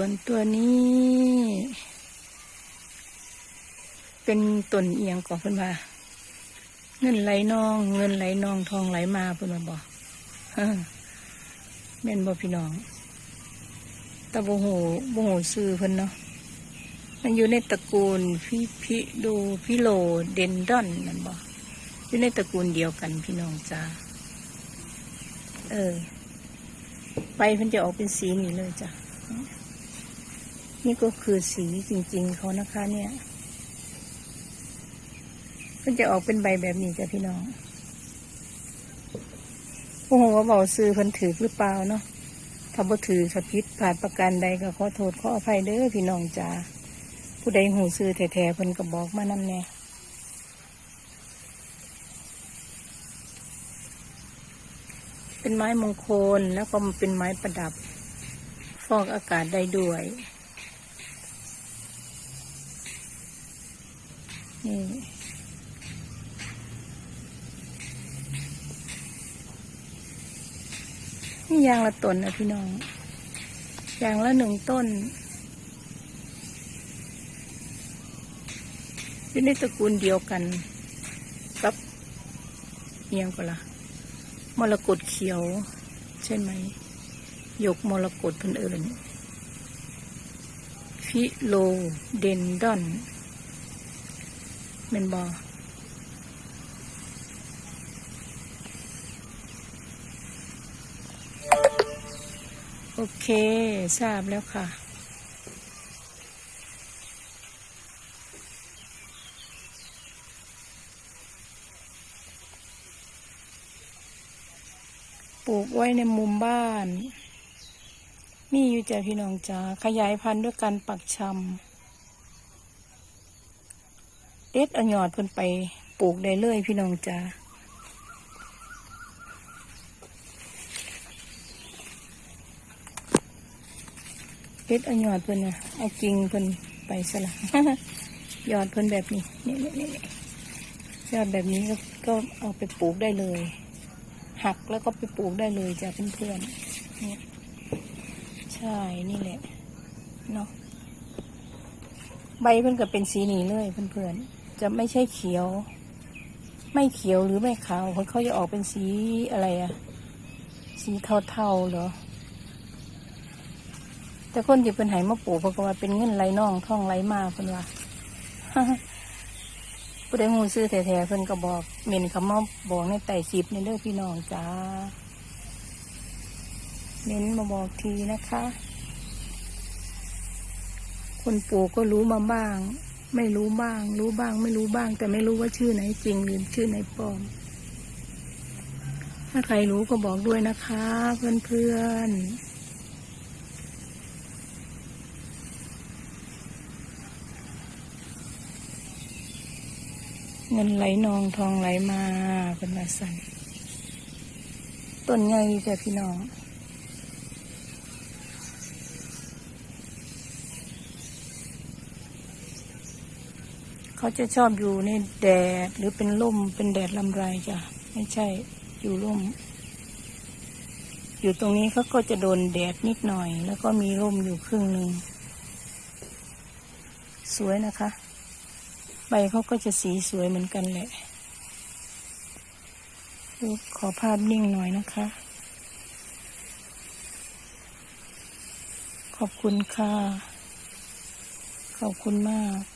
วนตัวนี้ เป็นต้นเอียงก่อนเพิ่นว่าเงินไหลนอง เงินไหลนองทองไหลมาเพิ่อนมาบอกแม่นบ่พี่น้องแต่บ่หูบ่หูซื้อเพิ่อนเนาะมันอยู่ในตระกูลพิพิดูพิโลเดนดอนนั่นบ่อยู่ในตระกูลเดียวกันพี่น้องจ้าเออไปเพิ่นจะออกเป็นสีนี้เลยจ้ะ นี่ก็คือสีจริง ๆเขานะคะ เนี่ยมันจะออกเป็นใบแบบนี้จ้ะพี่น้อง โอ้โหว่าบอกซื้อเพิ่นถือหรือเปล่าเนาะถ้าบ่ถือถ้าผิดผ่านประการใดก็ขอโทษขออภัยเด้อพี่น้องจ้าผู้ใดหูซื้อแท้ๆเพิ่นก็บอกมานำแน่เป็นไม้มงคลแล้วก็เป็นไม้ประดับ ฟอกอากาศได้ด้วย นี่นี่ยางละต้นนะพี่น้อง ยางละหนึ่งต้น อยู่ในตระกูลเดียวกัน กับเอียงก็ละมรกตเขียว ใช่ไหม ยกมรกตเพันเอิญฟิโลเดนดอน เมนบอโอเค ทราบแล้วค่ะปลูกไว้ในมุมบ้าน มีอยู่จ้ะพี่น้องจ๋าขยายพันธุ์ด้วยการปักชำ เด็ดเอาหยอดเพิ่นไปปลูกได้เลยพี่น้องจ๋าเด็ดเอาหยอดเพิ่นนะเอากิ่งเพิ่นไปสละยอดเพิ่นแบบนี้นี่นี่นี่นี่ยอดแบบนี้ก็ก็เอาไปปลูกได้เลย หักแล้วก็ไปปลูกได้เลยจ้ะเพื่อนๆเนี่ยใช่นี่แหละเนาะใบเพิ่นก็เป็นสีนี้เลยเพื่อนๆ จะไม่ใช่เขียว ไม่เขียวหรือไม่ขาวเพราะเขาจะออกเป็นสีอะไรอะสีเทาๆเหรอ แต่คนที่เป็นไหมาปลูกเพราะว่าเป็นเงินไหลน่องท่องไหลมาเพิ่นว่าผู้ใดงูซื้อแท้ๆเพิ่นก็บอกเมนคำมาบอกในไต่สิบในเด้อพี่น้องจ้าเน้นมาบอกทีนะคะ คนปลูกก็รู้มาบ้าง ไม่รู้บ้าง รู้บ้าง ไม่รู้บ้าง แต่ไม่รู้ว่าชื่อไหนจริงหรือชื่อไหนปลอม ถ้าใครรู้ก็บอกด้วยนะคะ เพื่อนๆเงินไหลนองทองไหลมาเป็นมาสันต้นใหญ่จ้ะพี่น้อง เขาจะชอบอยู่ในแดดหรือเป็นร่มเป็นแดดลำไรจ้ะไม่ใช่อยู่ร่ม อยู่ตรงนี้เขาก็จะโดนแดดนิดหน่อย แล้วก็มีร่มอยู่ครึ่งหนึ่งสวยนะคะ ใบเขาก็จะสีสวยเหมือนกันแหละขอภาพนิ่งหน่อยนะคะ ขอบคุณค่ะ ขอบคุณมาก